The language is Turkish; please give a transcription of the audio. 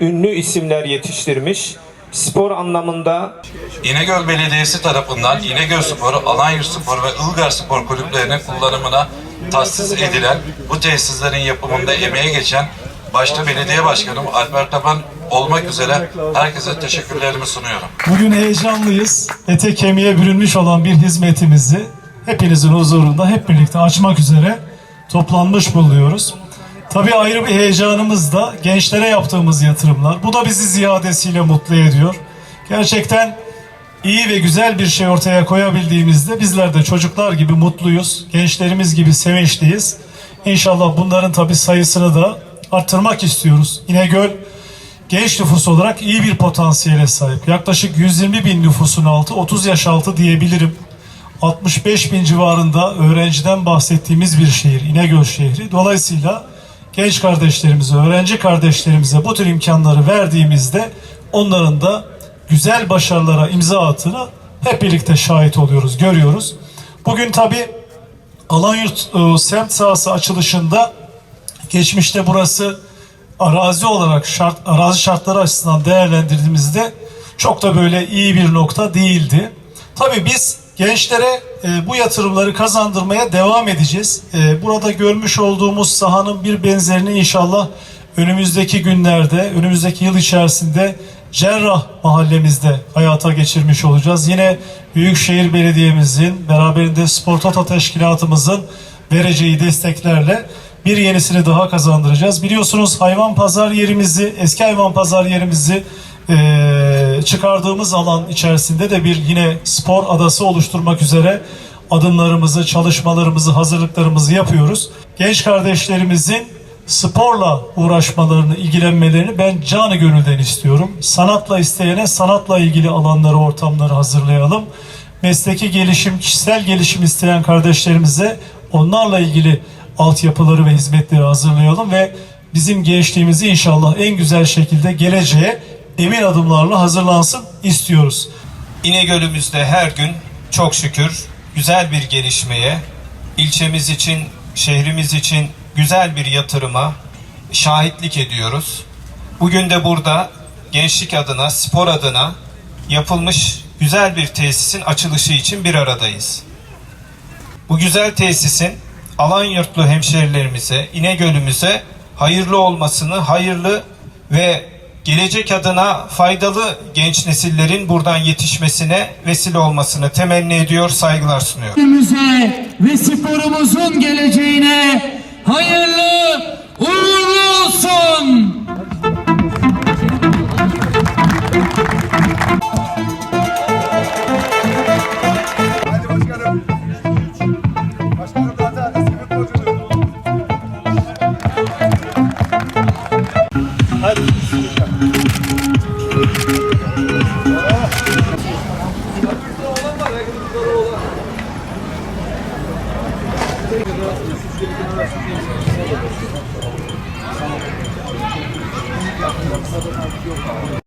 ünlü isimler yetiştirmiş. Spor anlamında İnegöl Belediyesi tarafından İnegöl Spor, Alanyurt Spor ve Ilgar Spor kulüplerinin kullanımına tahsis edilen bu tesislerin yapımında emeğe geçen başta belediye başkanım Alper Taban olmak üzere herkese teşekkürlerimi sunuyorum. Bugün heyecanlıyız. Ete kemiğe bürünmüş olan bir hizmetimizi hepinizin huzurunda hep birlikte açmak üzere toplanmış bulunuyoruz. Tabii ayrı bir heyecanımız da gençlere yaptığımız yatırımlar. Bu da bizi ziyadesiyle mutlu ediyor. Gerçekten iyi ve güzel bir şey ortaya koyabildiğimizde bizler de çocuklar gibi mutluyuz. Gençlerimiz gibi sevinçliyiz. İnşallah bunların tabii sayısını da arttırmak istiyoruz. İnegöl genç nüfus olarak iyi bir potansiyele sahip. Yaklaşık 120 bin nüfusun altı, 30 yaş altı diyebilirim. 65 bin civarında öğrenciden bahsettiğimiz bir şehir, İnegöl şehri. Dolayısıyla genç kardeşlerimize, öğrenci kardeşlerimize bu tür imkanları verdiğimizde onların da güzel başarılara imza attığına hep birlikte şahit oluyoruz, görüyoruz. Bugün tabii Alanyurt e, semt sahası açılışında geçmişte burası arazi olarak şart arazi şartları açısından değerlendirdiğimizde çok da böyle iyi bir nokta değildi. Tabii biz gençlere e, bu yatırımları kazandırmaya devam edeceğiz. E, burada görmüş olduğumuz sahanın bir benzerini inşallah önümüzdeki günlerde, önümüzdeki yıl içerisinde Cerrah mahallemizde hayata geçirmiş olacağız. Yine Büyükşehir Belediye'mizin, beraberinde Spor Toto Teşkilatımızın vereceği desteklerle bir yenisini daha kazandıracağız. Biliyorsunuz hayvan pazar yerimizi, eski hayvan pazar yerimizi eee, çıkardığımız alan içerisinde de bir yine spor adası oluşturmak üzere adımlarımızı, çalışmalarımızı, hazırlıklarımızı yapıyoruz. Genç kardeşlerimizin sporla uğraşmalarını, ilgilenmelerini ben canı gönülden istiyorum. Sanatla isteyene sanatla ilgili alanları, ortamları hazırlayalım. Mesleki gelişim, kişisel gelişim isteyen kardeşlerimize onlarla ilgili altyapıları ve hizmetleri hazırlayalım ve bizim gençliğimizi inşallah en güzel şekilde geleceğe emin adımlarla hazırlansın istiyoruz. İnegöl'ümüzde her gün çok şükür güzel bir gelişmeye, ilçemiz için, şehrimiz için güzel bir yatırıma şahitlik ediyoruz. Bugün de burada gençlik adına, spor adına yapılmış güzel bir tesisin açılışı için bir aradayız. Bu güzel tesisin Alanyurtlu hemşerilerimize, İnegöl'ümüze hayırlı olmasını, hayırlı ve gelecek adına faydalı genç nesillerin buradan yetişmesine vesile olmasını temenni ediyor, saygılar sunuyor. ülkemize ve sporumuzun geleceğine hayırlı uğurlu olsun. Hadi başkanım. Başkanım Yok.